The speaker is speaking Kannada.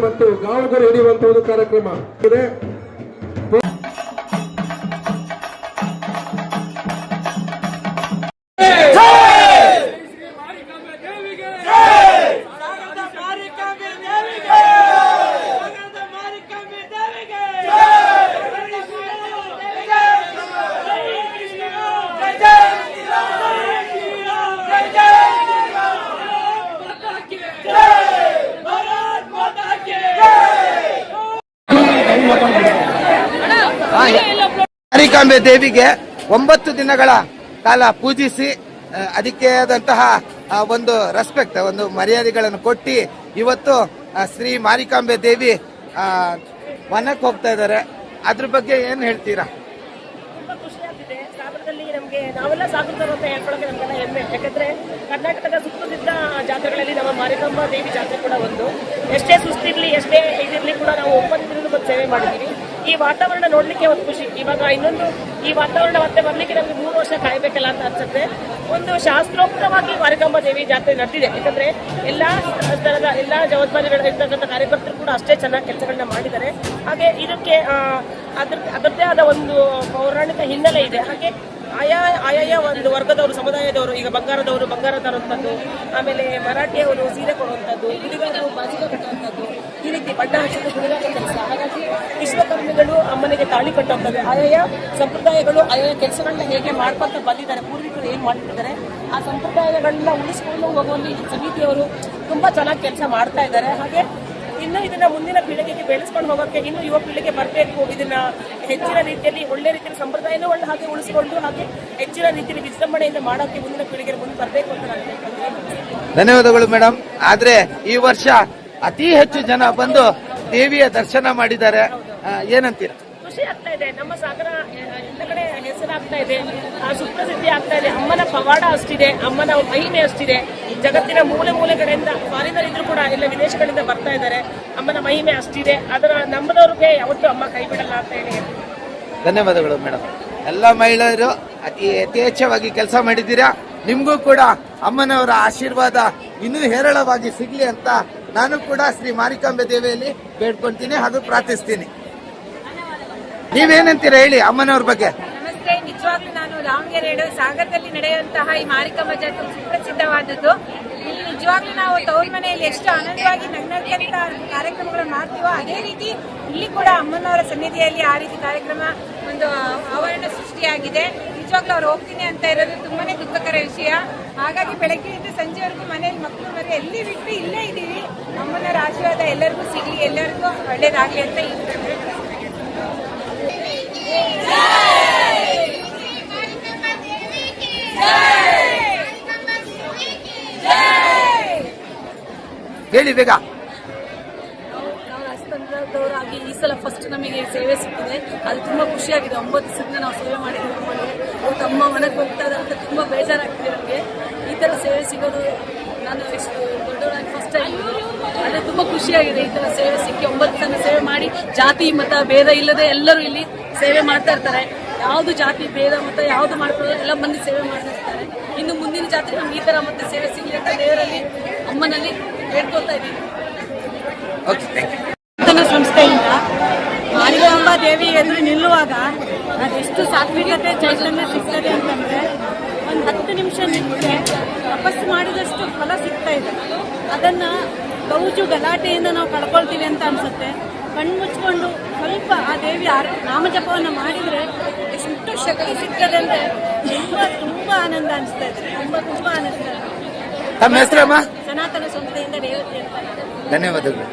ಮತ್ತು ಗಾವಗರು ಹಿಡಿಯುವಂತಹ ಒಂದು ಕಾರ್ಯಕ್ರಮ. ಇದೆ. ಮಾರಿಕಾಂಬೆ ದೇವಿಗೆ ಒಂಬತ್ತು ದಿನಗಳ ಕಾಲ ಪೂಜಿಸಿ ಅದಕ್ಕೆ ಆದಂತಹ ಒಂದು ರೆಸ್ಪೆಕ್ಟ್ ಒಂದು ಮರ್ಯಾದೆಗಳನ್ನು ಕೊಟ್ಟು ಇವತ್ತು ಶ್ರೀ ಮಾರಿಕಾಂಬೆ ದೇವಿ ವನಕ್ಕೆ ಹೋಗ್ತಾ ಇದ್ದಾರೆ. ಅದ್ರ ಬಗ್ಗೆ ಏನು ಹೇಳ್ತೀರಾ? ನಮಗೆ ನಾವೆಲ್ಲ ಸಾಗರದವರು ಅಂತ ಹೇಳ್ಕೊಳಕ್ಕೆ ನಮಗೆಲ್ಲ ಹೆಮ್ಮೆ. ಯಾಕಂದ್ರೆ ಕರ್ನಾಟಕದ ಸುಪ್ರಸಿದ್ಧ ಜಾತ್ರೆಗಳಲ್ಲಿ ನಮ್ಮ ಮಾರಿಕಾಂಬಾ ದೇವಿ ಜಾತ್ರೆ ಕೂಡ ಒಂದು. ಎಷ್ಟೇ ಸುಸ್ತಿರ್ಲಿ, ಎಷ್ಟೇ ಇದಿರ್ಲಿ ಕೂಡ ನಾವು ಒಂಬತ್ತು ದಿನದ ಸೇವೆ ಮಾಡಿದ್ದೀವಿ. ಈ ವಾತಾವರಣ ನೋಡ್ಲಿಕ್ಕೆ ಒಂದು ಖುಷಿ. ಇವಾಗ ಇನ್ನೊಂದು ಈ ವಾತಾವರಣ ಮತ್ತೆ ಬರ್ಲಿಕ್ಕೆ ನಮಗೆ ಮೂರು ವರ್ಷ ಕಾಯ್ಬೇಕಲ್ಲ ಅಂತ ಅನ್ಸುತ್ತೆ. ಒಂದು ಶಾಸ್ತ್ರೋಕ್ತವಾಗಿ ಮಾರಿಕಾಂಬ ದೇವಿ ಜಾತ್ರೆ ನಡೆದಿದೆ. ಯಾಕಂದ್ರೆ ಎಲ್ಲಾ ಸ್ಥಳದ, ಎಲ್ಲಾ ಜವಾಬ್ದಾರಿಗಳು ಇರ್ತಕ್ಕಂಥ ಕಾರ್ಯಕರ್ತರು ಕೂಡ ಅಷ್ಟೇ ಚೆನ್ನಾಗಿ ಕೆಲಸಗಳನ್ನ ಮಾಡಿದ್ದಾರೆ. ಹಾಗೆ ಇದಕ್ಕೆ ಅದ್ರ, ಅದರದ್ದೇ ಆದ ಒಂದು ಪೌರಾಣಿಕ ಹಿನ್ನೆಲೆ ಇದೆ. ಹಾಗೆ ಆಯಾ ಆಯಾಯ ಒಂದು ವರ್ಗದವರು, ಸಮುದಾಯದವರು, ಈಗ ಬಂಗಾರದವರು ಬಂಗಾರ ತರುವಂಥದ್ದು ಆಮೇಲೆ ಮರಾಠಿಯವರು ಸೀರೆ ಕೊಡುವಂಥದ್ದು, ಹುಡುಗರು ಬಾಜಿಕ ಕಟ್ಟುವಂಥದ್ದು, ಈ ರೀತಿ ಬಣ್ಣ ಹಚ್ಚಿದ ಹಾಗಾಗಿ ವಿಶ್ವಕರ್ಮಿಗಳು ಅಮ್ಮನಿಗೆ ತಾಳಿ ಕಟ್ಟುವಂಥದ್ದು ಆಯಾಯ ಸಂಪ್ರದಾಯಗಳು ಆಯಾ ಕೆಲಸಗಳನ್ನ ಹೇಗೆ ಮಾಡ್ಕೊಳ್ತಾ ಬಂದಿದ್ದಾರೆ, ಪೂರ್ವಿಕರು ಏನು ಮಾಡ್ತಿದ್ದಾರೆ, ಆ ಸಂಪ್ರದಾಯಗಳನ್ನ ಉಳಿಸ್ಕೊಂಡು ಹೋಗುವಲ್ಲಿ ಸಮಿತಿಯವರು ತುಂಬಾ ಚೆನ್ನಾಗಿ ಕೆಲಸ ಮಾಡ್ತಾ ಇದ್ದಾರೆ. ಹಾಗೆ ಇನ್ನು ಇದನ್ನ ಮುಂದಿನ ಪೀಳಿಗೆಗೆ ಬೆಳೆಸ್ಕೊಂಡು ಹೋಗೋಕೆ, ಇನ್ನು ಯುವ ಪೀಳಿಗೆ ಬರಬೇಕು, ಇದನ್ನ ಹೆಚ್ಚಿನ ರೀತಿಯಲ್ಲಿ, ಒಳ್ಳೆ ರೀತಿಯಲ್ಲಿ ಸಂಪ್ರದಾಯನೂ ಒಳ್ಳೆ ಹಾಗೆ ಉಳಿಸಿಕೊಂಡು ಹಾಗೆ ಹೆಚ್ಚಿನ ರೀತಿಯಲ್ಲಿ ವಿಜೃಂಭಣೆಯಿಂದ ಮಾಡೋಕೆ ಮುಂದಿನ ಪೀಳಿಗೆ ಮುಂದೆ ಬರಬೇಕು ಅಂತ ನಾನು ಧನ್ಯವಾದಗಳು ಮೇಡಮ್ ಆದ್ರೆ ಈ ವರ್ಷ ಅತಿ ಹೆಚ್ಚು ಜನ ಬಂದು ದೇವಿಯ ದರ್ಶನ ಮಾಡಿದ್ದಾರೆ. ಏನಂತೀರಾ? ಖುಷಿ ಆಗ್ತಾ ಇದೆ. ನಮ್ಮ ಸಾಗರ ಎಲ್ಲ ಕಡೆ ಹೆಸರಾಗ್ತಾ ಇದೆ. ಆ, ಸುಪ್ರಸಿದ್ಧಿ ಆಗ್ತಾ ಇದೆ. ಅಮ್ಮನ ಪವಾಡ ಅಷ್ಟಿದೆ. ಅಮ್ಮನ ಮಹಿಮೆ ಅಷ್ಟಿದೆ. ಜಗತ್ತಿನ ಮೂಲೆ ಮೂಲೆಗಳಿಂದ ಫಾರಿನರ್ ಇದ್ರು ಕೂಡ ಎಲ್ಲ ವಿದೇಶಗಳಿಂದ ಬರ್ತಾ ಇದ್ದಾರೆ. ಅಮ್ಮನ ಮಹಿಮೆ ಅಷ್ಟಿದೆ. ಅದರ ನಮ್ಮದವ್ರಿಗೆ ಯಾವತ್ತೂ ಅಮ್ಮ ಕೈ ಬಿಡಲ್ಲ ಅಂತ ಹೇಳಿ ಧನ್ಯವಾದಗಳು ಮೇಡಮ್ ಎಲ್ಲ ಮಹಿಳೆಯರು ಅತಿ ಯಥೇಚ್ಛವಾಗಿ ಕೆಲಸ ಮಾಡಿದ್ದೀರಾ? ನಿಮಗೂ ಕೂಡ ಅಮ್ಮನವರ ಆಶೀರ್ವಾದ ಇನ್ನೂ ಹೇರಳವಾಗಿ ಸಿಗಲಿ ಅಂತ ನಾನು ಕೂಡ ಶ್ರೀ ಮಾರಿಕಾಂಬೆ ದೇವಿಯಲ್ಲಿ ಬೇಡ್ಕೊಳ್ತೀನಿ ಹಾಗೂ ಪ್ರಾರ್ಥಿಸ್ತೀನಿ. ನೀವೇನಂತೀರಾ ಹೇಳಿ ಅಮ್ಮನವ್ರ ಬಗ್ಗೆ? ನಮಸ್ತೆ, ನಿಜವಾಗ್ಲೂ ನಾನು ದಾವಣಗೆರೆ ಸಾಗರದಲ್ಲಿ ನಡೆಯುವಂತಹ ಈ ಮಾರಿಕಮ್ಮ ಜಾತ್ರೆ ಸುಪ್ರಸಿದ್ಧವಾದದ್ದು ಇಲ್ಲಿ ನಿಜವಾಗ್ಲೂ ನಾವು ತವ್ರ ಮನೆಯಲ್ಲಿ ಎಷ್ಟು ಆನಂದವಾಗಿ ನಗ್ನಂತ ಕಾರ್ಯಕ್ರಮಗಳನ್ನು ಮಾಡ್ತೀವೋ ಅದೇ ರೀತಿ ಇಲ್ಲಿ ಕೂಡ ಅಮ್ಮನವರ ಸನ್ನಿಧಿಯಲ್ಲಿ ಆ ರೀತಿ ಕಾರ್ಯಕ್ರಮ ಒಂದು ಆವರಣ ಸೃಷ್ಟಿಯಾಗಿದೆ. ನಿಜವಾಗ್ಲೂ ಅವ್ರು ಹೋಗ್ತೀನಿ ಅಂತ ಇರೋದು ತುಂಬಾನೇ ದುಃಖಕರ ವಿಷಯ. ಹಾಗಾಗಿ ಬೆಳಗ್ಗೆಯಿಂದ ಸಂಜೆವರೆಗೂ ಮನೆಯಲ್ಲಿ ಮಕ್ಕಳು ಮರೆ ಎಲ್ಲಿ ಬಿಟ್ಟು ಇಲ್ಲೇ ಇದ್ದೀವಿ. ಅಮ್ಮನವರ ಆಶೀರ್ವಾದ ಎಲ್ಲರಿಗೂ ಸಿಗಲಿ, ಎಲ್ಲರಿಗೂ ಒಳ್ಳೇದಾಗಲಿ ಅಂತ ಈ ಹೇಳಿ ಬೇಗ. ರಾಜತಂತ್ರದವರಾಗಿ ಈ ಸಲ ಫಸ್ಟ್ ನಮಗೆ ಸೇವೆ ಸಿಕ್ಕಿದೆ. ಅದು ತುಂಬಾ ಖುಷಿಯಾಗಿದೆ. ಒಂಬತ್ತು ದಿವಸದಿಂದ ನಾವು ಸೇವೆ ಮಾಡಿದ್ದೀವಿ ನಮ್ಮಲ್ಲಿ. ಅವ್ರು ತಮ್ಮ ಮನೆಗೆ ಹೋಗ್ತಾ ಇದ್ದಾರೆ ಅಂತ ತುಂಬಾ ಬೇಜಾರಾಗ್ತಿದೆ ನಮಗೆ. ಈ ತರ ಸೇವೆ ಸಿಗೋದು ನಾನು ದೊಡ್ಡವರಾಗಿ ಫಸ್ಟ್ ಟೈಮ್ ಅದೇ ತುಂಬಾ ಖುಷಿಯಾಗಿದೆ ಈ ತರ ಸೇವೆ ಸಿಕ್ಕಿ ಒಂಬತ್ತು ದಿನ ಸೇವೆ ಮಾಡಿ. ಜಾತಿ, ಮತ, ಭೇದ ಇಲ್ಲದೆ ಎಲ್ಲರೂ ಇಲ್ಲಿ ಸೇವೆ ಮಾಡ್ತಾ ಇರ್ತಾರೆ. ಯಾವುದು ಜಾತಿ ಭೇದ ಮತ ಯಾವುದು ಮಾಡ್ಕೊಳ್ಳೋದು ಎಲ್ಲ ಮಂದಿ ಸೇವೆ ಮಾಡ್ತಾ ಇರ್ತಾರೆ ಇನ್ನು ಮುಂದಿನ ಜಾತ್ರೆ ನಮ್ಗೆ ಈ ತರ ಮತ್ತೆ ಸೇವೆ ಸಿಗಲಿ ಅಂತ ದೇವರಲ್ಲಿ ಅಮ್ಮನಲ್ಲಿ ಹೇಳ್ಕೊತಾ ಇದ್ದೀವಿ ಚಿಂತನ ಸಂಸ್ಥೆಯಿಂದ ಮಾರಿಕಾಂಬ ದೇವಿ ಎದುರು ನಿಲ್ಲುವಾಗ ಅದೆಷ್ಟು ಸಾತ್ವಿಕತೆ ಚೈತನ್ಯ ಸಿಗ್ತದೆ ಅಂತಂದ್ರೆ ಒಂದು ಹತ್ತು ನಿಮಿಷ ನಿಂತರೆ ತಪಸ್ಸು ಮಾಡಿದಷ್ಟು ಫಲ ಸಿಗ್ತಾ ಇದೆ. ಅದನ್ನ ಗೌಜು ಗಲಾಟೆಯಿಂದ ನಾವು ಕಳ್ಕೊಳ್ತೀವಿ ಅಂತ ಅನ್ಸುತ್ತೆ. ಕಣ್ಮುಚ್ಕೊಂಡು ಸ್ವಲ್ಪ ಆ ದೇವಿ ನಾಮಜಪವನ್ನು ಮಾಡಿದರೆ ಮಾಡಿದ್ರೆ ಎಷ್ಟು ಶಕ್ತಿ ಸಿಗ್ತದೆ ಅಂದ್ರೆ ತುಂಬ ತುಂಬ ಆನಂದ ಅನಿಸ್ತಾ ಇದೆ. ತುಂಬ ತುಂಬ ಆನಂದ. ತಮ್ಮ ಹೆಸರಮ್ಮ? ಸನಾತನ ಸಂಸ್ಥೆಯಿಂದ ರೇವತಿ ಅಂತ. ಧನ್ಯವಾದಗಳು.